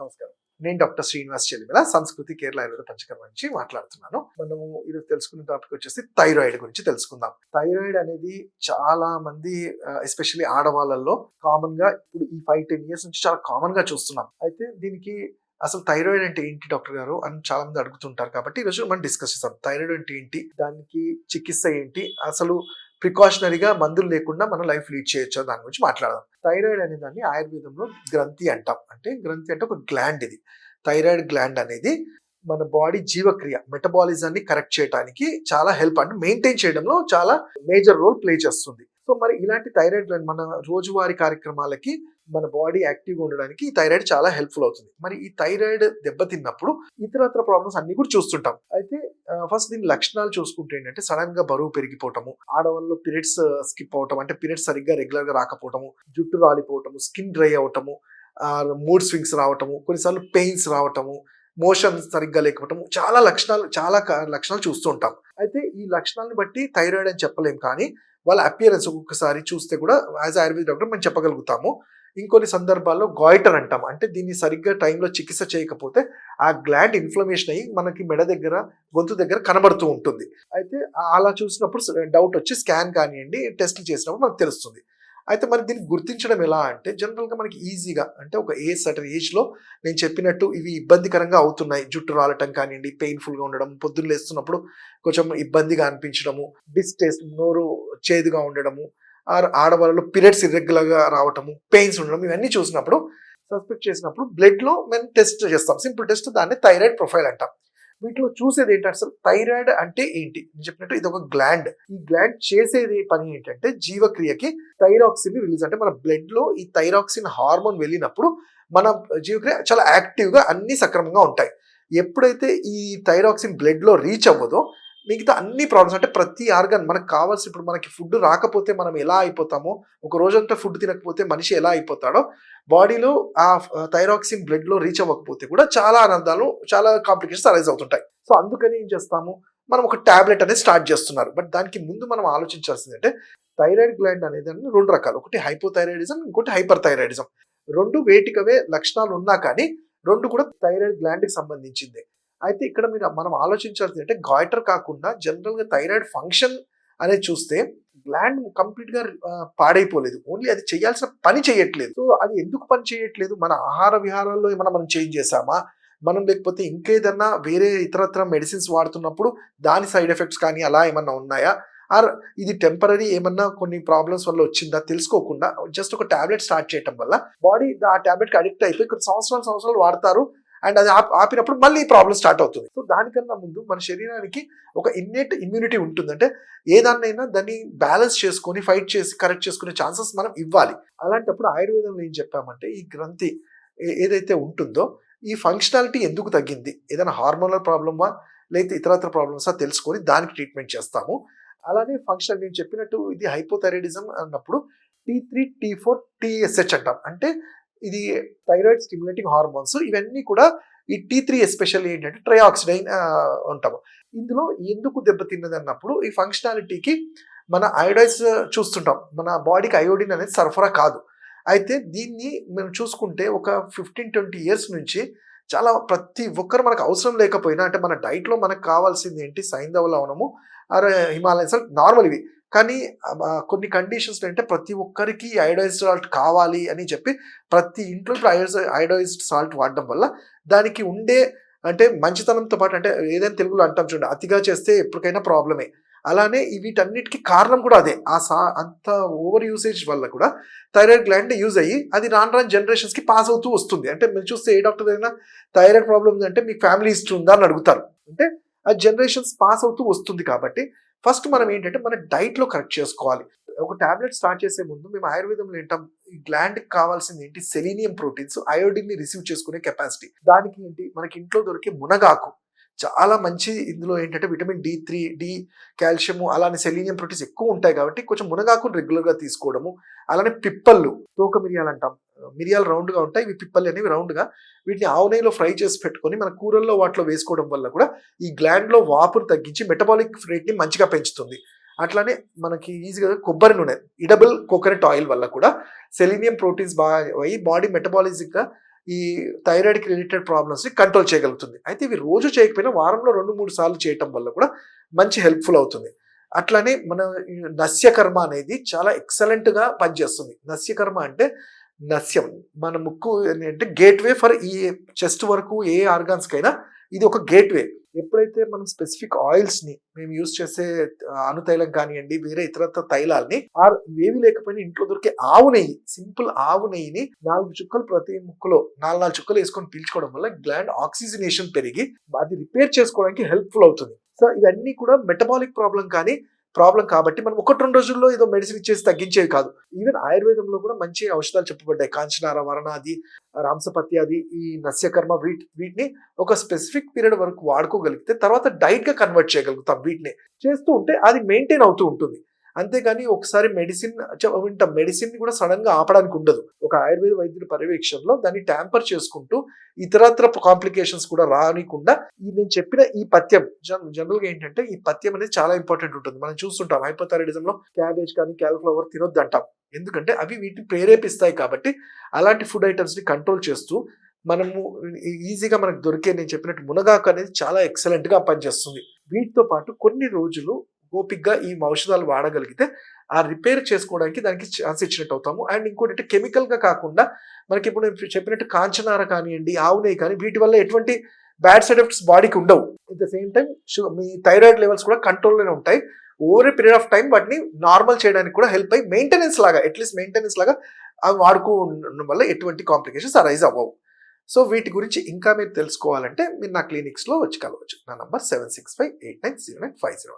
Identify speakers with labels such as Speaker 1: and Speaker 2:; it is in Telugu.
Speaker 1: నమస్కారం. నేను డాక్టర్ శ్రీనివాస్ చెల్లిమల సంస్కృతి కేరళ ఆయుర్వేద పంచకర్మ నుంచి మాట్లాడుతున్నాను. మనము ఈరోజు తెలుసుకునే టాపిక్ వచ్చేసి థైరాయిడ్ గురించి తెలుసుకుందాం. థైరాయిడ్ అనేది చాలా మంది ఎస్పెషల్లీ ఆడవాళ్ళల్లో కామన్గా ఇప్పుడు ఈ ఫైవ్ టెన్ ఇయర్స్ నుంచి చాలా కామన్గా చూస్తున్నాం. అయితే దీనికి అసలు థైరాయిడ్ అంటే ఏంటి డాక్టర్ గారు అని చాలా మంది అడుగుతుంటారు కాబట్టి ఈరోజు మనం డిస్కస్ చేస్తాం. థైరాయిడ్ అంటే ఏంటి? దానికి చికిత్స ఏంటి? అసలు ప్రికాషనరీగా మందులు లేకుండా మనం లైఫ్ లీడ్ చేయొచ్చు దాని గురించి మాట్లాడదాం. థైరాయిడ్ అనే దాన్ని ఆయుర్వేదంలో గ్రంథి అంటాం. అంటే గ్రంథి అంటే ఒక గ్లాండ్ ఇది. థైరాయిడ్ గ్లాండ్ అనేది మన బాడీ జీవక్రియ మెటబాలిజాన్ని కరెక్ట్ చేయడానికి చాలా హెల్ప్ అంటే మెయింటైన్ చేయడంలో చాలా మేజర్ రోల్ ప్లే చేస్తుంది. సో మరి ఇలాంటి థైరాయిడ్ గ్లాండ్ మన రోజువారీ కార్యక్రమాలకి మన బాడీ యాక్టివ్గా ఉండడానికి ఈ థైరాయిడ్ చాలా హెల్ప్ఫుల్ అవుతుంది. మరి ఈ థైరాయిడ్ దెబ్బతిన్నప్పుడు ఇతరత్ర ప్రాబ్లమ్స్ అన్ని కూడా చూస్తుంటాం. అయితే ఫస్ట్ దీని లక్షణాలు చూసుకుంటే ఏంటంటే సడన్గా బరువు పెరిగిపోవటము ఆడవాళ్ళు పీరియడ్స్ స్కిప్ అవటం అంటే పీరియడ్స్ సరిగ్గా రెగ్యులర్గా రాకపోవటము జుట్టు రాలిపోవటము స్కిన్ డ్రై అవటము మూడ్ స్వింగ్స్ రావటము కొన్నిసార్లు పెయిన్స్ రావటము మోషన్ సరిగ్గా లేకపోవటము చాలా లక్షణాలు చాలా క- లక్షణాలు చూస్తూ ఉంటాం అయితే ఈ లక్షణాలను బట్టి థైరాయిడ్ అని చెప్పలేం కానీ వాళ్ళ అపియరెన్స్ ఒక్కొక్కసారి చూస్తే కూడా యాజ్ ఆయుర్వేద డాక్టర్ మనం చెప్పగలుగుతాము. ఇంకొన్ని సందర్భాల్లో గాయిటర్ అంటాం. అంటే దీన్ని సరిగ్గా టైంలో చికిత్స చేయకపోతే ఆ గ్లాండ్ ఇన్ఫ్లమేషన్ అయ్యి మనకి మెడ దగ్గర గొంతు దగ్గర కనబడుతూ ఉంటుంది. అయితే అలా చూసినప్పుడు డౌట్ వచ్చి స్కాన్ కానివ్వండి టెస్ట్లు చేసినప్పుడు మనకు తెలుస్తుంది. అయితే మరి దీన్ని గుర్తించడం ఎలా అంటే జనరల్గా మనకి ఈజీగా అంటే ఒక ఏజ్ సర్టన్ ఏజ్లో నేను చెప్పినట్టు ఇవి ఇబ్బందికరంగా అవుతున్నాయి. జుట్టు రాలటం కానివ్వండి పెయిన్ఫుల్గా ఉండడం పొద్దున్న లేస్తున్నప్పుడు కొంచెం ఇబ్బందిగా అనిపించడము డిస్టేస్ట్ నోరు చేదుగా ఉండడము ఆడవాళ్ళలో పీరియడ్స్ ఇర్రెగ్యులర్గా రావటము పెయిన్స్ ఉండడం ఇవన్నీ చూసినప్పుడు సస్పెక్ట్ చేసినప్పుడు బ్లడ్లో మేము టెస్ట్ చేస్తాం. సింపుల్ టెస్ట్ దాన్ని థైరాయిడ్ ప్రొఫైల్ అంటాం. వీటిలో చూసేది ఏంటి? అసలు థైరాయిడ్ అంటే ఏంటి? నేను చెప్పినట్టు ఇది ఒక గ్లాండ్ ఈ గ్లాండ్ చేసేది పని ఏంటంటే జీవక్రియకి థైరాక్సిన్ రిలీజ్ అంటే మన బ్లడ్లో ఈ థైరాక్సిన్ హార్మోన్ వెళ్ళినప్పుడు మన జీవక్రియ చాలా యాక్టివ్గా అన్ని సక్రమంగా ఉంటాయి. ఎప్పుడైతే ఈ థైరాక్సిన్ బ్లడ్లో రీచ్ అవ్వదో మిగతా అన్ని ప్రాబ్లమ్స్ అంటే ప్రతి ఆర్గన్ మనకు కావాల్సి ఇప్పుడు మనకి ఫుడ్ రాకపోతే మనం ఎలా అయిపోతామో ఒక రోజంతా ఫుడ్ తినకపోతే మనిషి ఎలా అయిపోతాడో బాడీలో ఆ థైరాక్సిన్ బ్లడ్లో రీచ్ అవ్వకపోతే కూడా చాలా ఆనందాలు చాలా కాంప్లికేషన్స్ అరైజ్ అవుతుంటాయి. సో అందుకని ఏం చేస్తాము? మనం ఒక టాబ్లెట్ అనేది స్టార్ట్ చేస్తున్నారు. బట్ దానికి ముందు మనం ఆలోచించాల్సింది అంటే థైరాయిడ్ గ్లాండ్ అనేది రెండు రకాలు. ఒకటి హైపోథైరాయిడిజం ఇంకోటి హైపర్ థైరాయిడిజం రెండు వేటికవే లక్షణాలు ఉన్నా కానీ రెండు కూడా థైరాయిడ్ గ్లాండ్కి సంబంధించింది సంబంధించిందే. అయితే ఇక్కడ మీరు మనం ఆలోచించాల్సింది అంటే గాయిటర్ కాకుండా జనరల్గా థైరాయిడ్ ఫంక్షన్ అనేది చూస్తే గ్లాండ్ కంప్లీట్గా పాడైపోలేదు. ఓన్లీ అది చేయాల్సిన పని చేయట్లేదు. సో అది ఎందుకు పని చేయట్లేదు? మన ఆహార విహారాల్లో ఏమైనా మనం చేంజ్ చేసామా మనం లేకపోతే ఇంకేదన్నా వేరే ఇతరత్ర మెడిసిన్స్ వాడుతున్నప్పుడు దాని సైడ్ ఎఫెక్ట్స్ కానీ అలా ఏమన్నా ఉన్నాయా? ఆర్ ఇది టెంపరీ ఏమన్నా కొన్ని ప్రాబ్లమ్స్ వల్ల వచ్చిందా? తెలుసుకోకుండా జస్ట్ ఒక టాబ్లెట్ స్టార్ట్ చేయడం వల్ల బాడీ ఆ టాబ్లెట్కి అడిక్ట్ అయిపోయి ఇక్కడ సంవత్సరాలు సంవత్సరాలు వాడతారు. అండ్ అది ఆపినప్పుడు మళ్ళీ ప్రాబ్లం స్టార్ట్ అవుతుంది. సో దానికన్నా ముందు మన శరీరానికి ఒక ఇన్నేట్ ఇమ్యూనిటీ ఉంటుందంటే ఏదాన్నైనా దాన్ని బ్యాలెన్స్ చేసుకొని ఫైట్ చేసి కరెక్ట్ చేసుకునే ఛాన్సెస్ మనం ఇవ్వాలి. అలాంటప్పుడు ఆయుర్వేదంలో ఏం చెప్పామంటే ఈ గ్రంథి ఏ- ఏదైతే ఉంటుందో ఈ ఫంక్షనాలిటీ ఎందుకు తగ్గింది? ఏదైనా హార్మోనల్ ప్రాబ్లమా లేదా ఇతరత్ర ప్రాబ్లమ్సా తెలుసుకొని దానికి ట్రీట్మెంట్ చేస్తాము. అలానే ఫంక్షనల్ నేను చెప్పినట్టు ఇది హైపోథైరాయిడిజం అన్నప్పుడు T three T four TSH అంటాం. అంటే ఇది థైరాయిడ్ స్టిమ్యులేటింగ్ హార్మోన్స్ ఇవన్నీ కూడా ఈ టీ త్రీ ఎస్పెషల్లీ ఏంటంటే ట్రయాక్సిడైన్ ఉంటాము. ఇందులో ఎందుకు దెబ్బతిన్నది అన్నప్పుడు ఈ ఫంక్షనాలిటీకి మన అయోడైజ్ చూస్తుంటాం. మన బాడీకి అయోడిన్ అనేది సరఫరా కాదు. అయితే దీన్ని మనం చూసుకుంటే ఒక ఫిఫ్టీన్ ట్వంటీ ఇయర్స్ నుంచి చాలా ప్రతి ఒక్కరు మనకు అవసరం లేకపోయినా అంటే మన డైట్లో మనకు కావాల్సింది ఏంటి? సైంధవ లవణము ఆర్ హిమాలయన్ సాల్ట్ నార్మల్ ఇవి. కానీ కొన్ని కండిషన్స్ అంటే ప్రతి ఒక్కరికి అయోడైజ్డ్ సాల్ట్ కావాలి అని చెప్పి ప్రతి ఇంట్లో ఇప్పుడు అయోడైజ్ అయోడైజ్డ్ సాల్ట్ వాడడం వల్ల దానికి ఉండే అంటే మంచితనంతో పాటు అంటే ఏదైనా తెలుగులో అంటాం చూడండి అతిగా చేస్తే ఎప్పటికైనా ప్రాబ్లమే అలానే వీటన్నిటికీ కారణం కూడా అదే. ఆ సా అంత ఓవర్ యూసేజ్ వల్ల కూడా థైరాయిడ్ గ్లాండ్ యూజ్ అయ్యి అది రాను రాను జనరేషన్స్కి పాస్ అవుతూ వస్తుంది. అంటే మీరు చూస్తే ఏ డాక్టర్ అయినా థైరాయిడ్ ప్రాబ్లం ఉందంటే మీకు ఫ్యామిలీ హిస్టరీ ఉందా అని అడుగుతారు. అంటే ఆ జనరేషన్స్ పాస్ అవుతూ వస్తుంది కాబట్టి ఫస్ట్ మనం ఏంటంటే మన డైట్లో కరెక్ట్ చేసుకోవాలి. ఒక టాబ్లెట్ స్టార్ట్ చేసే ముందు మేము ఆయుర్వేదంలో ఏంటాం ఈ గ్లాండ్ కావాల్సింది ఏంటి సెలీనియం ప్రోటీన్స్ అయోడిన్ని రిసీవ్ చేసుకునే కెపాసిటీ దానికి ఏంటి మనకి ఇంట్లో దొరికే మునగాకు. చాలా మంచి ఇందులో ఏంటంటే vitamin D three D calcium అలానే సెలీనియం ప్రోటీన్స్ ఎక్కువ ఉంటాయి కాబట్టి కొంచెం మునగాకును రెగ్యులర్గా తీసుకోవడము అలానే పిప్పళ్ళు తోక మిరియాలు అంటాం. మిరియాలు రౌండ్గా ఉంటాయి ఇవి పిప్పల్ అనేవి రౌండ్గా. వీటిని ఆవు నెయ్యిలో ఫ్రై చేసి పెట్టుకొని మన కూరల్లో వాటిలో వేసుకోవడం వల్ల కూడా ఈ గ్లాండ్లో వాపును తగ్గించి మెటబాలిక్ రేట్ని మంచిగా పెంచుతుంది. అట్లానే మనకి ఈజీగా కొబ్బరి నూనె ఇడబుల్ కోకోనట్ ఆయిల్ వల్ల కూడా సెలీనియం ప్రోటీన్స్ బాగా అయ్యి బాడీ మెటబాలిజిక్గా ఈ థైరాయిడ్కి రిలేటెడ్ ప్రాబ్లమ్స్ని కంట్రోల్ చేయగలుగుతుంది. అయితే ఇవి రోజు చేయకపోయినా వారంలో రెండు మూడు సార్లు చేయటం వల్ల కూడా మంచి హెల్ప్ఫుల్ అవుతుంది. అట్లానే మన నస్యకర్మ అనేది చాలా ఎక్సలెంట్గా పనిచేస్తుంది. నస్యకర్మ అంటే నస్యం. మన ముక్కు అంటే గేట్వే ఫర్ ఈ చెస్ట్ వరకు ఏ ఆర్గాన్స్కైనా ఇది ఒక గేట్వే ఎప్పుడైతే మనం స్పెసిఫిక్ ఆయిల్స్ని మేము యూజ్ చేసే అనుతైలం కానివ్వండి వేరే ఇతరత్ర తైలాల్ని ఆర్ ఏవి లేకపోయినా ఇంట్లో దొరికే ఆవు నెయ్యి సింపుల్ ఆవు నెయ్యిని నాలుగు చుక్కలు ప్రతి ముక్కులో నాలుగు నాలుగు చుక్కలు వేసుకొని పీల్చుకోవడం వల్ల గ్లాండ్ ఆక్సిజనేషన్ పెరిగి అది రిపేర్ చేసుకోవడానికి హెల్ప్ఫుల్ అవుతుంది. సో ఇవన్నీ కూడా మెటబాలిక్ ప్రాబ్లం కానీ ప్రాబ్లం కాబట్టి మనం ఒకటి రెండు రోజుల్లో ఏదో మెడిసిన్ ఇచ్చేసి తగ్గించేవి కాదు. ఈవెన్ ఆయుర్వేదంలో కూడా మంచి ఔషధాలు చెప్పబడ్డాయి. కాంచనార వరణాది రాంసపత్యాది ఈ నస్యకర్మ వీటి వీటిని ఒక స్పెసిఫిక్ పీరియడ్ వరకు వాడుకోగలిగితే తర్వాత డైట్గా కన్వర్ట్ చేయగలుగుతాం వీటిని. చేస్తూ ఉంటే అది మెయింటైన్ అవుతూ ఉంటుంది. అంతేగాని ఒకసారి మెడిసిన్ వింటాం మెడిసిన్ కూడా సడన్గా ఆపడానికి ఉండదు. ఒక ఆయుర్వేద వైద్యుల పర్యవేక్షణలో దాన్ని ట్యాంపర్ చేసుకుంటూ ఇతరత్ర కాంప్లికేషన్స్ కూడా రానికుండా ఈ నేను చెప్పిన ఈ పథ్యం జనరల్గా ఏంటంటే ఈ పథ్యం అనేది చాలా ఇంపార్టెంట్ ఉంటుంది. మనం చూస్తుంటాం హైపోథైరాయిడిజం లో క్యాబేజ్ కానీ క్యాలిఫ్లవర్ తినొద్దు అంటాం ఎందుకంటే అవి వీటిని ప్రేరేపిస్తాయి కాబట్టి అలాంటి ఫుడ్ ఐటమ్స్ని కంట్రోల్ చేస్తూ మనము ఈజీగా మనకు దొరికే నేను చెప్పినట్టు మునగాకు అనేది చాలా ఎక్సలెంట్గా పనిచేస్తుంది. వీటితో పాటు కొన్ని రోజులు ఓపిక్గా ఈ ఔషధాలు వాడగలిగితే ఆ రిపేర్ చేసుకోవడానికి దానికి ఛాన్స్ ఇచ్చినట్టు అవుతాము అండ్ ఇంకోటి అంటే కాకుండా మనకి ఇప్పుడు నేను చెప్పినట్టు కాంచనార కానివ్వండి ఆవు నెయ్యి కానీ వీటి వల్ల ఎటువంటి బ్యాడ్ సైడ్ ఎఫెక్ట్స్ బాడీకి ఉండవు. అట్ ద సేమ్ టైం మీ థైరాయిడ్ లెవెల్స్ కూడా కంట్రోల్లోనే ఉంటాయి. Over a period of time వాటిని నార్మల్ చేయడానికి కూడా హెల్ప్ అయ్యి మెయింటెనెన్స్ లాగా అట్లీస్ట్ మెయింటెనెన్స్ లాగా అవి వాడుకోవడం వల్ల ఎటువంటి కాంప్లికేషన్స్ అరైజ్ అవ్వవు. సో వీటి గురించి ఇంకా మీరు తెలుసుకోవాలంటే మీరు నా క్లినిక్స్లో వచ్చి కలవచ్చు. నా number seven six five eight nine zero nine five zero.